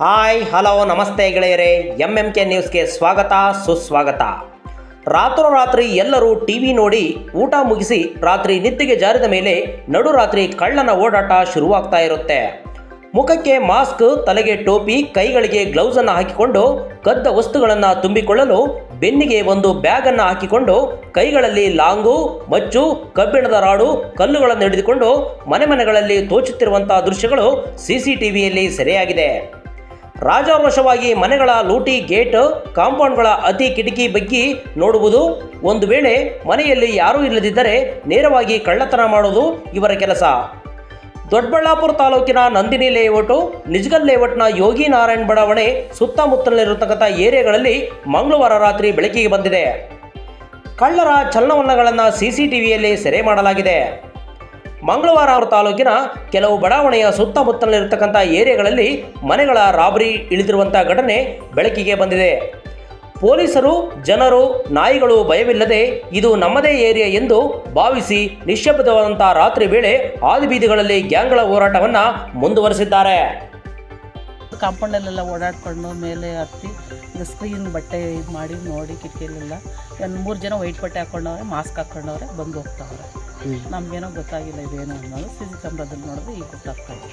Hi hello ನಮಸ್ತೆ ಗೆಳೆಯರೇ M M K ನ್ಯೂಸ್ಗೆ ಸ್ವಾಗತ, ಸುಸ್ವಾಗತ. ರಾತ್ರೋರಾತ್ರಿ ಎಲ್ಲರೂ ಟಿ ವಿ ನೋಡಿ ಊಟ ಮುಗಿಸಿ ರಾತ್ರಿ ನಿದ್ದೆಗೆ ಜಾರಿದ ಮೇಲೆ ನಡುರಾತ್ರಿ ಕಳ್ಳನ ಓಡಾಟ ಶುರುವಾಗ್ತಾ ಇರುತ್ತೆ. ಮುಖಕ್ಕೆ ಮಾಸ್ಕ್, ತಲೆಗೆ ಟೋಪಿ, ಕೈಗಳಿಗೆ ಗ್ಲೌಸನ್ನು ಹಾಕಿಕೊಂಡು ಕದ್ದ ವಸ್ತುಗಳನ್ನು ತುಂಬಿಕೊಳ್ಳಲು ಬೆನ್ನಿಗೆ ಒಂದು ಬ್ಯಾಗನ್ನು ಹಾಕಿಕೊಂಡು ಕೈಗಳಲ್ಲಿ ಲಾಂಗು, ಮಚ್ಚು, ಕಬ್ಬಿಣದ ರಾಡು, ಕಲ್ಲುಗಳನ್ನು ಹಿಡಿದುಕೊಂಡು ಮನೆ ಮನೆಗಳಲ್ಲಿ ತೋಚುತ್ತಿರುವಂತಹ ದೃಶ್ಯಗಳು ಸಿಸಿಟಿವಿಯಲ್ಲಿ ಸೆರೆಯಾಗಿದೆ. ರಾಜಾರೋಷವಾಗಿ ಮನೆಗಳ ಲೂಟಿ ಗೇಟ್, ಕಾಂಪೌಂಡ್ಗಳ ಅತಿ ಕಿಟಕಿ ಬಗ್ಗಿ ನೋಡುವುದು. ಒಂದು ವೇಳೆ ಮನೆಯಲ್ಲಿ ಯಾರೂ ಇಲ್ಲದಿದ್ದರೆ ನೇರವಾಗಿ ಕಳ್ಳತನ ಮಾಡುವುದು ಇವರ ಕೆಲಸ. ದೊಡ್ಡಬಳ್ಳಾಪುರ ತಾಲೂಕಿನ ನಂದಿನಿ ಲೇಔಟು, ನಿಜಗಲ್ ಲೇಔಟ್ನ ಯೋಗಿ ನಾರಾಯಣ್ ಬಡಾವಣೆ ಸುತ್ತಮುತ್ತಲಿರತಕ್ಕಂಥ ಏರಿಯಾಗಳಲ್ಲಿ ಮಂಗಳವಾರ ರಾತ್ರಿ ಬೆಳಕಿಗೆ ಬಂದಿದೆ. ಕಳ್ಳರ ಚಲನವಲನಗಳನ್ನು ಸಿಸಿಟಿವಿಯಲ್ಲಿ ಸೆರೆ ಮಾಡಲಾಗಿದೆ. ಮಂಗಳವಾರ ಅವರ ತಾಲೂಕಿನ ಕೆಲವು ಬಡಾವಣೆಯ ಸುತ್ತಮುತ್ತಲಿರತಕ್ಕಂಥ ಏರಿಯಾಗಳಲ್ಲಿ ಮನೆಗಳ ರಾಬರಿ ಇಳಿದಿರುವಂಥ ಘಟನೆ ಬೆಳಕಿಗೆ ಬಂದಿದೆ. ಪೊಲೀಸರು, ಜನರು, ನಾಯಿಗಳು ಭಯವಿಲ್ಲದೆ ಇದು ನಮ್ಮದೇ ಏರಿಯಾ ಎಂದು ಭಾವಿಸಿ ನಿಶ್ಶಬ್ದವಾದಂಥ ರಾತ್ರಿ ವೇಳೆ ಆದಿಬೀದಿಗಳಲ್ಲಿ ಗ್ಯಾಂಗ್ಗಳ ಹೋರಾಟವನ್ನು ಮುಂದುವರೆಸಿದ್ದಾರೆ. ಕಾಂಪೌಂಡಲ್ಲೆಲ್ಲ ಓಡಾಡ್ಕೊಂಡು ಮೇಲೆ ಹತ್ತಿ ಸ್ಕ್ರೀನ್ ಬಟ್ಟೆ ಇದು ಮಾಡಿ ನೋಡಿ ಕಿಟಕಿಯಲ್ಲೆಲ್ಲ ಮೂರು ಜನ ವೈಟ್ ಬಟ್ಟೆ ಹಾಕೊಂಡವ್ರೆ ಮಾಸ್ಕ್ ಹಾಕೊಂಡವ್ರೆ ಬಂದು ಹೋಗ್ತಾವ್ರೆ. ನಮಗೇನೋ ಗೊತ್ತಾಗಿಲ್ಲ ಇದೇನು ಅನ್ನೋದು ಸಿ ಸಿ ಕ್ಯಾಮ್ರಾದಲ್ಲಿ ನೋಡಿದ್ರೆ ಈಗ ಗೊತ್ತಾಗ್ತಾ ಇದೆ.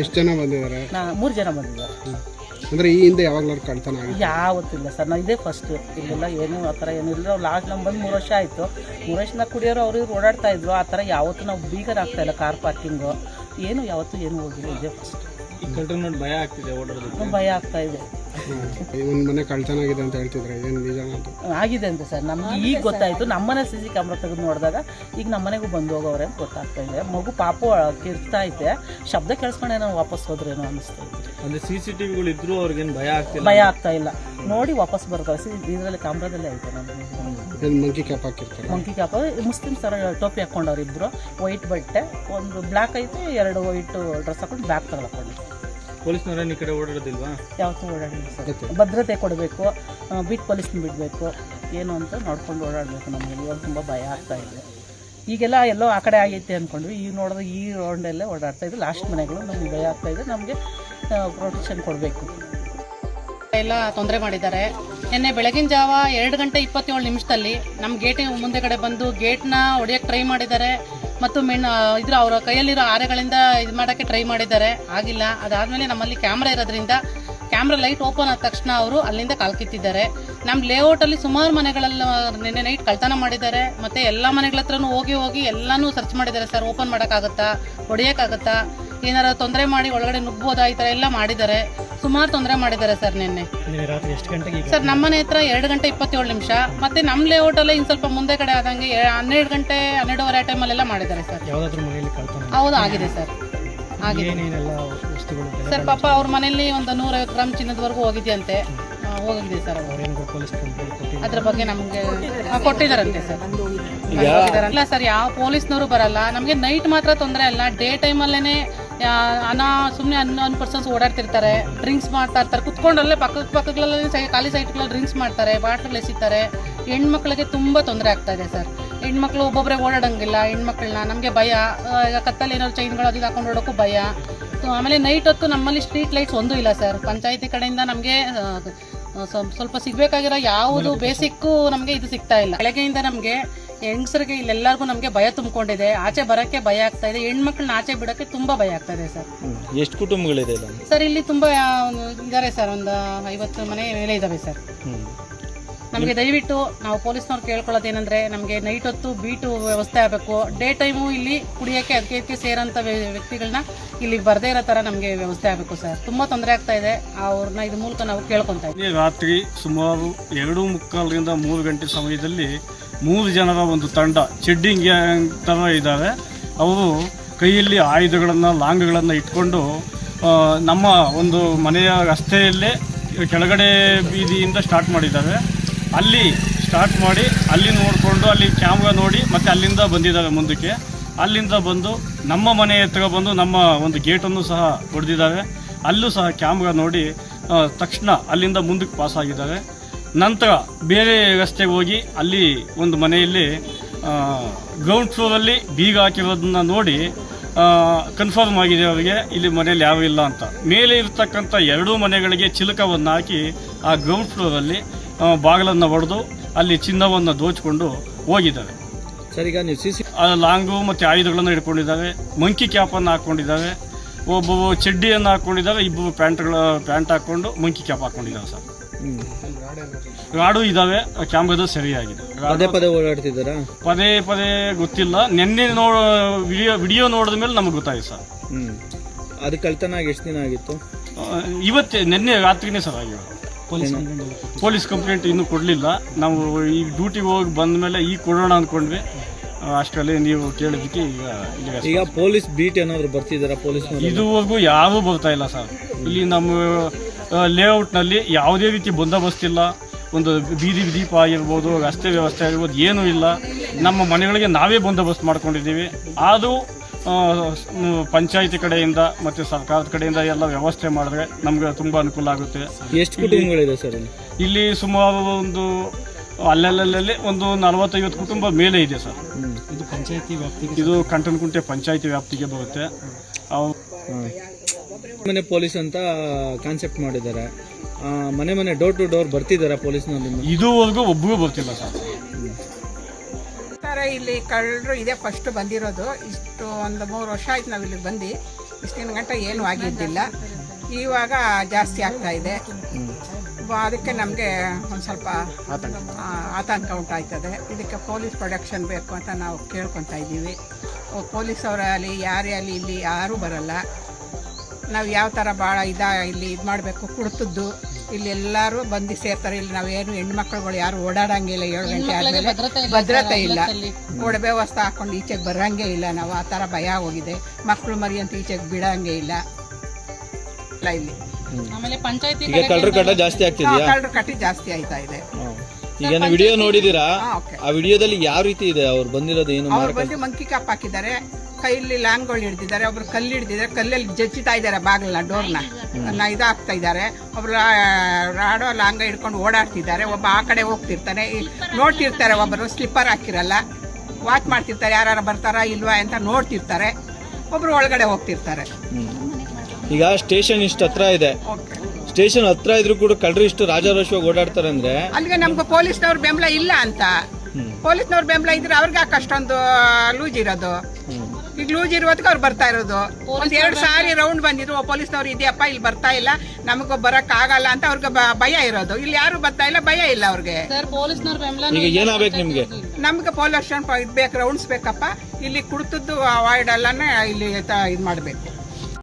ಎಷ್ಟು ಜನ ಬಂದಿದ್ದಾರೆ? ನಾ ಮೂರು ಜನ ಬಂದಿದ್ದಾರೆ. ಅಂದರೆ ಈ ಹಿಂದೆ ಯಾವಾಗಲಾದ್ರು ಕಳ್ತನ ಆಗಿದೆ ಯಾವತ್ತಿಲ್ಲ ಸರ್ ನಾ ಇದೇ ಫಸ್ಟ್ ಇಲ್ಲೆಲ್ಲ ಏನು ಆ ಥರ ಏನೂ ಇಲ್ಲ ಲಾಸ್ಟ್ ನಮ್ಮ ಬಂದು ಮೂರು ವರ್ಷ ಆಯಿತು. ಮೂರು ವರ್ಷನ ಕುಡಿಯೋರು ಅವ್ರು ಇವ್ರು ಓಡಾಡ್ತಾ ಇದ್ರು. ಆ ಥರ ಯಾವತ್ತೂ ನಾವು ಬೀಗರ್ ಆಗ್ತಾ ಇಲ್ಲ ಕಾರ್ ಪಾರ್ಕಿಂಗು ಏನು ಯಾವತ್ತೂ ಏನು ಹೋಗಿಲ್ಲ ಇದೇ ಫಸ್ಟ್ ಈ ನೋಡಿ ಭಯ ಆಗ್ತಿದೆ ಓಡಾಡೋದು ಭಯ ಆಗ್ತಾ ಇದೆ. ಒಂದು ಮನೆ ಕಳ್ತನ ಆಗಿದೆ ಅಂತ ಹೇಳ್ತಿದ್ರೆ ಏನು ನಿಜ ಅಂತ ಆಗಿದೆ ಅಂತ ಸರ್. ನಮ್ಗೆ ಈಗ ಗೊತ್ತಾಯ್ತು. ನಮ್ಮನೆ ಸಿ ಸಿ ಕ್ಯಾಮ್ರಾ ತೆಗೆದು ನೋಡಿದಾಗ ಈಗ ನಮ್ಮನೆಗೂ ಬಂದು ಹೋಗೋರೆ ಅಂತ ಗೊತ್ತಾಗ್ತಾ ಇದೆ. ಮಗು ಪಾಪ ಕಿರ್ತಾ ಐತೆ ಶಬ್ದ ಕೇಳಿಸ್ಕೊಂಡೇನೋ ವಾಪಸ್ ಹೋದ್ರೇನೋ ಅನಿಸ್ತಾ ಇದೆ. ಅಂದ್ರೆ ಸಿ ಸಿ ಟಿವಿಗಳು ಇದ್ರು ಅವ್ರಿಗೇನು ಭಯ ಆಗ್ತಿಲ್ಲ? ಭಯ ಆಗ್ತಾ ಇಲ್ಲ. ನೋಡಿ ವಾಪಸ್ ಬರ್ತಾರೆ. ಸಿ ಇದರಲ್ಲಿ ಕ್ಯಾಮ್ರಾದಲ್ಲೇ ಐತೆ ನಮಗೆ ಮಂಕಿ ಕ್ಯಾಪ್ ಹಾಕಿರ್ತಾರೆ. ಮಂಕಿ ಕ್ಯಾಪ್ ಮುಸ್ಲಿಮ್ಸ್ ಥರ ಟೋಪಿ ಹಾಕೊಂಡವ್ರು ಇಬ್ಬರು ವೈಟ್ ಬಟ್ಟೆ ಒಂದು ಬ್ಲ್ಯಾಕ್ ಐತೆ ಎರಡು ವೈಟ್ ಡ್ರೆಸ್ ಹಾಕೊಂಡು ಬ್ಲ್ಯಾಕ್ ಕಲರ್ ಪೊಲೀಸ್ನವ್ರೇನು ಈ ಕಡೆ ಓಡಾಡೋದಿಲ್ವಾ? ಯಾವತ್ತೂ ಓಡಾಡಿಲ್ಲ ಸರ್. ಭದ್ರತೆ ಕೊಡಬೇಕು ಬಿಟ್ಟು ಪೊಲೀಸ್ನ ಬಿಡಬೇಕು ಏನು ಅಂತ ನೋಡ್ಕೊಂಡು ಓಡಾಡಬೇಕು ನಮಗೆ. ಇವಾಗ ತುಂಬ ಭಯ ಆಗ್ತಾ ಇದೆ. ಈಗೆಲ್ಲ ಎಲ್ಲೋ ಆ ಕಡೆ ಆಗೈತೆ ಅಂದ್ಕೊಂಡ್ವಿ ಈಗ ನೋಡಿದ್ರೆ ಈ ರೌಂಡಲ್ಲೇ ಓಡಾಡ್ತಾ ಇದೆ ಲಾಸ್ಟ್ ಮನೆಗಳು ನಮ್ಗೆ ಭಯ ಆಗ್ತಾ ಇದೆ. ನಮಗೆ ಪ್ರೊಟೆಕ್ಷನ್ ಕೊಡಬೇಕು. ಎಲ್ಲ ತೊಂದರೆ ಮಾಡಿದ್ದಾರೆ. ನಿನ್ನೆ ಬೆಳಗಿನ ಜಾವ ಎರಡು ಗಂಟೆ ಇಪ್ಪತ್ತೇಳು ನಿಮಿಷದಲ್ಲಿ ನಮ್ಮ ಗೇಟಿನ ಮುಂದೆ ಕಡೆ ಬಂದು ಗೇಟ್ನ ಹೊಡೆಯೋಕ್ಕೆ ಟ್ರೈ ಮಾಡಿದ್ದಾರೆ. ಮತ್ತು ಮೆಣ್ ಇದ್ರ ಅವರ ಕೈಯಲ್ಲಿರೋ ಆರೆಗಳಿಂದ ಇದು ಮಾಡೋಕ್ಕೆ ಟ್ರೈ ಮಾಡಿದ್ದಾರೆ. ಆಗಿಲ್ಲ. ಅದಾದಮೇಲೆ ನಮ್ಮಲ್ಲಿ ಕ್ಯಾಮ್ರಾ ಇರೋದ್ರಿಂದ ಕ್ಯಾಮ್ರಾ ಲೈಟ್ ಓಪನ್ ಆದ ತಕ್ಷಣ ಅವರು ಅಲ್ಲಿಂದ ಕಾಲ್ಕಿತ್ತಿದ್ದಾರೆ ನಮ್ಮ ಲೇಔಟಲ್ಲಿ ಸುಮಾರು ಮನೆಗಳೆಲ್ಲ ನಿನ್ನೆ ನೈಟ್ ಕಳ್ತನ ಮಾಡಿದ್ದಾರೆ. ಮತ್ತು ಎಲ್ಲ ಮನೆಗಳ ಹತ್ರನೂ ಹೋಗಿ ಹೋಗಿ ಎಲ್ಲನೂ ಸರ್ಚ್ ಮಾಡಿದ್ದಾರೆ. ಸರ್, ಓಪನ್ ಮಾಡೋಕ್ಕಾಗತ್ತಾ? ಹೊಡೆಯೋಕ್ಕಾಗತ್ತಾ? ಏನಾರ ತೊಂದರೆ ಮಾಡಿ ಒಳಗಡೆ ನುಗ್ಬೋದಾ ಈ ಥರ ಎಲ್ಲ ಮಾಡಿದ್ದಾರೆ. ಸುಮಾರು ತೊಂದರೆ ಮಾಡಿದ್ದಾರೆ ಸರ್ ನಿನ್ನೆ. ಸರ್ ನಮ್ಮನೆ ಹತ್ರ ಎರಡು ಗಂಟೆ ಇಪ್ಪತ್ತೇಳು ನಿಮಿಷ. ಮತ್ತೆ ನಮ್ಮ ಲೇಔಟಲ್ಲೇ ಇನ್ನು ಸ್ವಲ್ಪ ಮುಂದೆ ಕಡೆ ಆದಂಗೆ ಹನ್ನೆರಡು ಗಂಟೆ ಹನ್ನೆರಡುವರೆ ಟೈಮಲ್ಲೆಲ್ಲ ಮಾಡಿದ್ದಾರೆ ಸರ್. ಹೌದು ಆಗಿದೆ ಸರ್. ಆಗಿದೆ. ಸರ್ ಪಾಪ ಅವ್ರ ಮನೆಯಲ್ಲಿ ಒಂದು ನೂರೈವತ್ತು ಗ್ರಾಮ್ ಚಿನ್ನದವರೆಗೂ ಹೋಗಿದೆಯಂತೆ. ಆ, ಹೋಗಿದೆ ಸರ್ ಅವರು. ಅದ್ರ ಬಗ್ಗೆ ನಮಗೆ ಕೊಟ್ಟಿದಾರಂತೆ ಸರ್. ಇಲ್ಲ ಸರ್ ಯಾವ ಪೊಲೀಸ್ನವರು ಬರಲ್ಲ. ನಮಗೆ ನೈಟ್ ಮಾತ್ರ ತೊಂದರೆ ಅಲ್ಲ. ಡೇ ಟೈಮಲ್ಲೇ ಅನ ಸುಮ್ಮನೆ ಅನ್ ಪರ್ಸನ್ಸ್ ಓಡಾಡ್ತಿರ್ತಾರೆ. ಡ್ರಿಂಕ್ಸ್ ಮಾಡ್ತಾ ಇರ್ತಾರೆ ಕುತ್ಕೊಂಡಲ್ಲೇ ಪಕ್ಕದ ಪಕ್ಕಗಳಲ್ಲಿ ಸೈ ಖಾಲಿ ಸೈಟ್ಗಳಲ್ಲಿ ಡ್ರಿಂಕ್ಸ್ ಮಾಡ್ತಾರೆ ಬಾಟ್ಲ್ ಎಸಿತಾರೆ. ಹೆಣ್ಮಕ್ಳಿಗೆ ತುಂಬ ತೊಂದರೆ ಆಗ್ತಾ ಇದೆ ಸರ್. ಹೆಣ್ಮಕ್ಳು ಒಬ್ಬೊಬ್ಬರೇ ಓಡಾಡೋಂಗಿಲ್ಲ ಹೆಣ್ಮಕ್ಳನ್ನ ನಮಗೆ ಭಯ. ಈಗ ಕತ್ತಲ್ಲಿ ಏನಾದ್ರು ಚೈನ್ಗಳು ಅದು ಹಾಕೊಂಡು ಓಡೋಕ್ಕೂ ಭಯ. ಸೊ ಆಮೇಲೆ ನೈಟ್ ಹೊತ್ತು ನಮ್ಮಲ್ಲಿ ಸ್ಟ್ರೀಟ್ ಲೈಟ್ಸ್ ಒಂದೂ ಇಲ್ಲ ಸರ್. ಪಂಚಾಯತಿ ಕಡೆಯಿಂದ ನಮಗೆ ಸ್ವಲ್ಪ ಸಿಗಬೇಕಾಗಿರೋ ಯಾವುದು ಬೇಸಿಕ್ಕು ನಮಗೆ ಇದು ಸಿಗ್ತಾ ಇಲ್ಲ. ಬೆಳಗ್ಗೆಯಿಂದ ನಮಗೆ ಹೆಂಗಸರಿಗೆ ಇಲ್ಲೆಲ್ಲರಿಗೂ ನಮಗೆ ಭಯ ತುಂಬಿಕೊಂಡಿದೆ. ಆಚೆ ಬರೋಕ್ಕೆ ಭಯ ಆಗ್ತಾ ಇದೆ. ಹೆಣ್ಮಕ್ಳನ್ನ ಆಚೆ ಬಿಡೋಕ್ಕೆ ತುಂಬ ಭಯ ಆಗ್ತಾ ಇದೆ ಸರ್. ಎಷ್ಟು ಕುಟುಂಬಗಳಿದೆ ಇಲ್ಲ? ಸರ್ ಇಲ್ಲಿ ತುಂಬ ಇದ್ದಾರೆ ಸರ್. ಒಂದು ಐವತ್ತು ಮನೆ ಮೇಲೆ ಇದ್ದಾವೆ ಸರ್. ನಮಗೆ ದಯವಿಟ್ಟು ನಾವು ಪೊಲೀಸ್ನವ್ರು ಕೇಳ್ಕೊಳ್ಳೋದು ಏನಂದ್ರೆ ನಮಗೆ ನೈಟ್ ಹೊತ್ತು ಬೀಟು ವ್ಯವಸ್ಥೆ ಆಗಬೇಕು. ಡೇ ಟೈಮು ಇಲ್ಲಿ ಕುಡಿಯೋಕ್ಕೆ ಅದಕ್ಕೆ ಇದಕ್ಕೆ ಸೇರೋಂಥ ವ್ಯ- ವ್ಯಕ್ತಿಗಳನ್ನ ಇಲ್ಲಿ ಬರದೇ ಇರೋ ಥರ ನಮಗೆ ವ್ಯವಸ್ಥೆ ಆಗಬೇಕು ಸರ್. ತುಂಬ ತೊಂದರೆ ಆಗ್ತಾ ಇದೆ. ಅವ್ರನ್ನ ಇದ್ರ ಮೂಲಕ ನಾವು ಕೇಳ್ಕೊತಾ ಇದ್ದೀವಿ ರಾತ್ರಿ ಸುಮಾರು ಎರಡು ಮುಕ್ಕಾಲರಿಂದ ಮೂರು ಗಂಟೆ ಸಮಯದಲ್ಲಿ ಮೂರು ಜನರ ಒಂದು ತಂಡ ಚೆಡ್ಡಿಂಗ್ ಗ್ಯಾಂಗ್ ಥರ ಇದ್ದಾರೆ ಅವರು ಕೈಯಲ್ಲಿ ಆಯುಧಗಳನ್ನು, ಲಾಂಗ್ಗಳನ್ನು ಇಟ್ಕೊಂಡು ನಮ್ಮ ಒಂದು ಮನೆಯ ರಸ್ತೆಯಲ್ಲೇ ಕೆಳಗಡೆ ಬೀದಿಯಿಂದ ಸ್ಟಾರ್ಟ್ ಮಾಡಿದ್ದಾರೆ. ಅಲ್ಲಿ ಸ್ಟಾರ್ಟ್ ಮಾಡಿ, ಅಲ್ಲಿ ನೋಡಿಕೊಂಡು, ಅಲ್ಲಿ ಕ್ಯಾಮ್ರಾ ನೋಡಿ, ಮತ್ತು ಅಲ್ಲಿಂದ ಬಂದಿದ್ದಾರೆ ಮುಂದಕ್ಕೆ. ಅಲ್ಲಿಂದ ಬಂದು, ನಮ್ಮ ಮನೆ ಹತ್ರ ಬಂದು ನಮ್ಮ ಒಂದು ಗೇಟನ್ನು ಸಹ ಹೊಡೆದಿದ್ದಾರೆ. ಅಲ್ಲೂ ಸಹ ಕ್ಯಾಮ್ರಾ ನೋಡಿ ತಕ್ಷಣ ಅಲ್ಲಿಂದ ಮುಂದಕ್ಕೆ ಪಾಸ್ ಆಗಿದ್ದಾರೆ. ನಂತರ ಬೇರೆ ರಸ್ತೆಗೆ ಹೋಗಿ ಅಲ್ಲಿ ಒಂದು ಮನೆಯಲ್ಲಿ ಗ್ರೌಂಡ್ ಫ್ಲೋರಲ್ಲಿ ಬೀಗ ಹಾಕಿರೋದನ್ನ ನೋಡಿ ಕನ್ಫರ್ಮ್ ಆಗಿದೆ ಅವರಿಗೆ ಇಲ್ಲಿ ಮನೆಯಲ್ಲಿ ಯಾರೂ ಇಲ್ಲ ಅಂತ. ಮೇಲೆ ಇರ್ತಕ್ಕಂಥ ಎರಡೂ ಮನೆಗಳಿಗೆ ಚಿಲಕವನ್ನು ಹಾಕಿ ಆ ಗ್ರೌಂಡ್ ಫ್ಲೋರಲ್ಲಿ ಬಾಗಿಲನ್ನು ಹೊಡೆದು ಅಲ್ಲಿ ಚಿನ್ನವನ್ನು ದೋಚಿಕೊಂಡು ಹೋಗಿದ್ದಾರೆ. ಸರ್ ನೀವು ಸಿ ಸಿ ಆ ಲಾಂಗು ಮತ್ತು ಆಯುಧಗಳನ್ನು ಹಿಡ್ಕೊಂಡಿದ್ದಾವೆ ಮಂಕಿ ಕ್ಯಾಪನ್ನು ಹಾಕ್ಕೊಂಡಿದ್ದಾವೆ ಒಬ್ಬ ಚಡ್ಡಿಯನ್ನು ಹಾಕ್ಕೊಂಡಿದ್ದಾವೆ ಇಬ್ಬರು ಪ್ಯಾಂಟ್ಗಳ ಪ್ಯಾಂಟ್ ಹಾಕ್ಕೊಂಡು ಮಂಕಿ ಕ್ಯಾಪ್ ಹಾಕ್ಕೊಂಡಿದ್ದಾವೆ ಸರ್. ರಾಡು ಇದಾವೆ ಕ್ಯಾಮ್ರಾದ ಸರಿಯಾಗಿದೆ. ಪದೇ ಪದೇ ಓಡಾಡ್ತಿದ್ದಾರಾ? ಪದೇ ಪದೇ ಗೊತ್ತಿಲ್ಲ. ನಿನ್ನೆ ನೋ ವಿಡಿಯೋ ವಿಡಿಯೋ ನೋಡಿದ ಮೇಲೆ ನಮಗೆ ಗೊತ್ತಾಯ್ತು ಸರ್. ಅದು ಕಳ್ತನ ಆಗಿ ಎಷ್ಟು ದಿನ ಆಗಿತ್ತು? ಇವತ್ತೆ ನಿನ್ನೆ ರಾತ್ರಿನೇ ಸರ್ ಆಗಿವೆ ಪೊಲೀಸ್ ಕಂಪ್ಲೇಂಟ್ ಇನ್ನೂ ಕೊಡಲಿಲ್ಲ. ನಾವು ಈ ಡ್ಯೂಟಿಗೆ ಹೋಗಿ ಬಂದ ಮೇಲೆ ಈಗ ಕೊಡೋಣ ಅಂದ್ಕೊಂಡ್ವಿ. ಅಷ್ಟರಲ್ಲಿ ನೀವು ಕೇಳಿದಕ್ಕೆ ಈಗ ಈಗ ಪೊಲೀಸ್ ಬೀಟ್ ಏನಾದ್ರು ಬರ್ತಿದಾರ ಪೊಲೀಸ್ ಇದುವರೆಗೂ ಯಾರೂ ಬರ್ತಾ ಇಲ್ಲ ಸರ್. ಇಲ್ಲಿ ನಮ್ಮ ಲೇಔಟ್ನಲ್ಲಿ ಯಾವುದೇ ರೀತಿ ಬಂದೋಬಸ್ತ್ ಇಲ್ಲ. ಒಂದು ಬೀದಿ ದೀಪ ಆಗಿರ್ಬೋದು ರಸ್ತೆ ವ್ಯವಸ್ಥೆ ಆಗಿರ್ಬೋದು ಏನೂ ಇಲ್ಲ. ನಮ್ಮ ಮನೆಗಳಿಗೆ ನಾವೇ ಬಂದೋಬಸ್ತ್ ಮಾಡ್ಕೊಂಡಿದ್ದೀವಿ. ಅದು ಪಂಚಾಯಿತಿ ಕಡೆಯಿಂದ ಮತ್ತು ಸರ್ಕಾರದ ಕಡೆಯಿಂದ ಎಲ್ಲ ವ್ಯವಸ್ಥೆ ಮಾಡಿದ್ರೆ ನಮಗೆ ತುಂಬ ಅನುಕೂಲ ಆಗುತ್ತೆ. ಎಷ್ಟು ಕುಟುಂಬಗಳಿದೆ ಸರ್ ಇಲ್ಲಿ ಇಲ್ಲಿ ಸುಮಾರು ಒಂದು ಅಲ್ಲಲ್ಲಲ್ಲಿ ಒಂದು ನಲವತ್ತೈವತ್ತು ಕುಟುಂಬ ಮೇಲೆ ಇದೆ ಸರ್. ಇದು ಪಂಚಾಯತಿ ವ್ಯಾಪ್ತಿ ಇದು ಕಂಟನಕುಂಟೆ ಪಂಚಾಯಿತಿ ವ್ಯಾಪ್ತಿಗೆ ಬರುತ್ತೆ. ಅವು ಮನೆ ಪೊಲೀಸ್ ಅಂತ ಕಾನ್ಸೆಪ್ಟ್ ಮಾಡಿದ್ದಾರೆ. ಮನೆ ಮನೆ ಡೋರ್ ಟು ಡೋರ್ ಬರ್ತಿದ್ದಾರೆ ಪೊಲೀಸ್ನಲ್ಲಿ ಇದುವರೆಗೂ ಒಬ್ಬರು ಬರ್ತಿಲ್ಲ ಸರ್. ಸರ್ ಇಲ್ಲಿ ಕಳ್ಳರು ಇದೇ ಫಸ್ಟ್ ಬಂದಿರೋದು. ಇಷ್ಟು ಒಂದು ಮೂರು ವರ್ಷ ಆಯ್ತು ನಾವು ಇಲ್ಲಿ ಬಂದು. ಇಷ್ಟಿನ ಗಂಟೆ ಏನೂ ಆಗಿದ್ದಿಲ್ಲ. ಇವಾಗ ಜಾಸ್ತಿ ಆಗ್ತಾ ಇದೆ. ಅದಕ್ಕೆ ನಮಗೆ ಒಂದು ಸ್ವಲ್ಪ ಆತಂಕ ಉಂಟಾಯ್ತದೆ. ಇದಕ್ಕೆ ಪೊಲೀಸ್ ಪ್ರೊಡಕ್ಷನ್ ಬೇಕು ಅಂತ ನಾವು ಕೇಳ್ಕೊತಾ ಇದ್ದೀವಿ. ಪೊಲೀಸವರಲ್ಲಿ ಯಾರೇ ಅಲ್ಲಿ ಇಲ್ಲಿ ಯಾರೂ ಬರಲ್ಲ. ನಾವು ಯಾವ ಥರ ಭಾಳ ಇದ ಇಲ್ಲಿ ಇದು ಮಾಡಬೇಕು ಕುಡ್ತದ್ದು ಇಲ್ಲಿ ಎಲ್ಲರೂ ಬಂದು ಸೇರ್ತಾರೆ. ಇಲ್ಲಿ ನಾವೇನು ಹೆಣ್ಮಕ್ಳುಗಳು ಯಾರು ಓಡಾಡಂಗಿಲ್ಲ ಏಳು ಗಂಟೆ ಆದಮೇಲೆ. ಭದ್ರತೆ ಇಲ್ಲ ಓಡ ವ್ಯವಸ್ಥೆ ಹಾಕೊಂಡು ಈಚೆಗೆ ಬರಂಗೇ ಇಲ್ಲ ನಾವು. ಆ ಥರ ಭಯ ಹೋಗಿದೆ. ಮಕ್ಕಳು ಮರಿ ಅಂತ ಈಚೆಗೆ ಬಿಡೋಂಗೆ ಇಲ್ಲ. ಇಲ್ಲ ಇಲ್ಲಿ. ಆಮೇಲೆ ಪಂಚಾಯತಿ ಕಳ್ಳರ ಕಟ್ಟ ಜಾಸ್ತಿ ಆಗ್ತಿದೆಯಾ? ಕಳ್ಳರು ಕಟ್ಟಿ ಜಾಸ್ತಿ ಆಯ್ತಾ ಇದೆ. ಈಗ ನೀವು ವಿಡಿಯೋ ನೋಡಿದೀರಾ ಆ ವಿಡಿಯೋದಲ್ಲಿ ಯಾವ ರೀತಿ ಇದೆ? ಅವ್ರು ಬಂದಿರೋದು ಏನು ಅವ್ರು ಮಾರಕ ಬಂದು ಮಂಕಿ ಕಾಪ್ ಹಾಕಿದ್ದಾರೆ. ಕೈಯಲ್ಲಿ ಲಾಂಗ್ಗಳು ಹಿಡ್ದಿದ್ದಾರೆ ಒಬ್ರು ಕಲ್ಲು ಹಿಡ್ದಿದ್ದಾರೆ ಕಲ್ಲಲ್ಲಿ ಜಚ್ಚಿತಾ ಇದ್ದಾರೆ ಬಾಗಿಲನ್ನ ಡೋರ್ನ. ಇದಾಗ್ತಾ ಇದ್ದಾರೆ. ಒಬ್ರು ರಾಡೋ ಲಾಂಗ ಹಿಡ್ಕೊಂಡು ಓಡಾಡ್ತಿದ್ದಾರೆ ಒಬ್ಬ ಆ ಕಡೆ ಹೋಗ್ತಿರ್ತಾನೆ. ನೋಡ್ತಿರ್ತಾರೆ ಒಬ್ಬರು ಸ್ಲಿಪ್ಪರ್ ಹಾಕಿರಲ್ಲ. ವಾಚ್ ಮಾಡ್ತಿರ್ತಾರೆ ಯಾರು ಬರ್ತಾರಾ ಇಲ್ವಾ ಅಂತ ನೋಡ್ತಿರ್ತಾರೆ. ಒಬ್ರು ಒಳಗಡೆ ಹೋಗ್ತಿರ್ತಾರೆ. ಈಗ ಸ್ಟೇಷನ್ ಇಷ್ಟು ಹತ್ರ ಇದೆ. ಸ್ಟೇಷನ್ ಹತ್ರ ಇದ್ರು ಕೂಡ ಕಳ್ಳರು ಇಷ್ಟು ರಾಜಾರೋಷವಾಗಿ ಓಡಾಡ್ತಾರೆ ಅಂದ್ರೆ ಅಲ್ಲಿಗೆ ನಮ್ಗೆ ಪೊಲೀಸ್ನವ್ರ ಬೆಂಬಲ ಇಲ್ಲ ಅಂತ. ಪೊಲೀಸ್ನವ್ರ ಬೆಂಬಲ ಇದ್ರೆ ಅವ್ರಿಗೆ ಅಷ್ಟೊಂದು ಲೂಜ್ ಇರೋದು. ಈಗ ಲೂಸ್ ಇರೋದಕ್ಕೆ ಅವ್ರು ಬರ್ತಾ ಇರೋದು. ಒಂದು ಎರಡು ಸಾರಿ ರೌಂಡ್ ಬಂದಿದ್ರು ಪೊಲೀಸ್ನವ್ರು ಇದೆಯಪ್ಪ ಇಲ್ಲಿ ಬರ್ತಾ ಇಲ್ಲ ನಮಗೂ ಬರಕ್ ಆಗಲ್ಲ ಅಂತ ಅವ್ರಿಗೆ ಭಯ ಇರೋದು. ಇಲ್ಲಿ ಯಾರು ಬರ್ತಾ ಇಲ್ಲ ಭಯ ಇಲ್ಲ ಅವ್ರಿಗೆ. ಸರ್ ಪೊಲೀಸ್ನವ್ರ ಬೆಂಬಲ ಈಗ ಏನಾಗ್ಬೇಕು ನಿಮಗೆ? ನಮ್ಗೆ ಪೊಲೀಸ್ ಸ್ಟೇಷನ್ ಇದು ಬೇಕು ರೌಂಡ್ಸ್ ಬೇಕಪ್ಪ. ಇಲ್ಲಿ ಕುಡ್ತದ್ದು ಅವಾಯ್ಡ್ ಅಲ್ಲನೇ ಇಲ್ಲಿ ತ- ಇದ್ ಮಾಡ್ಬೇಕು.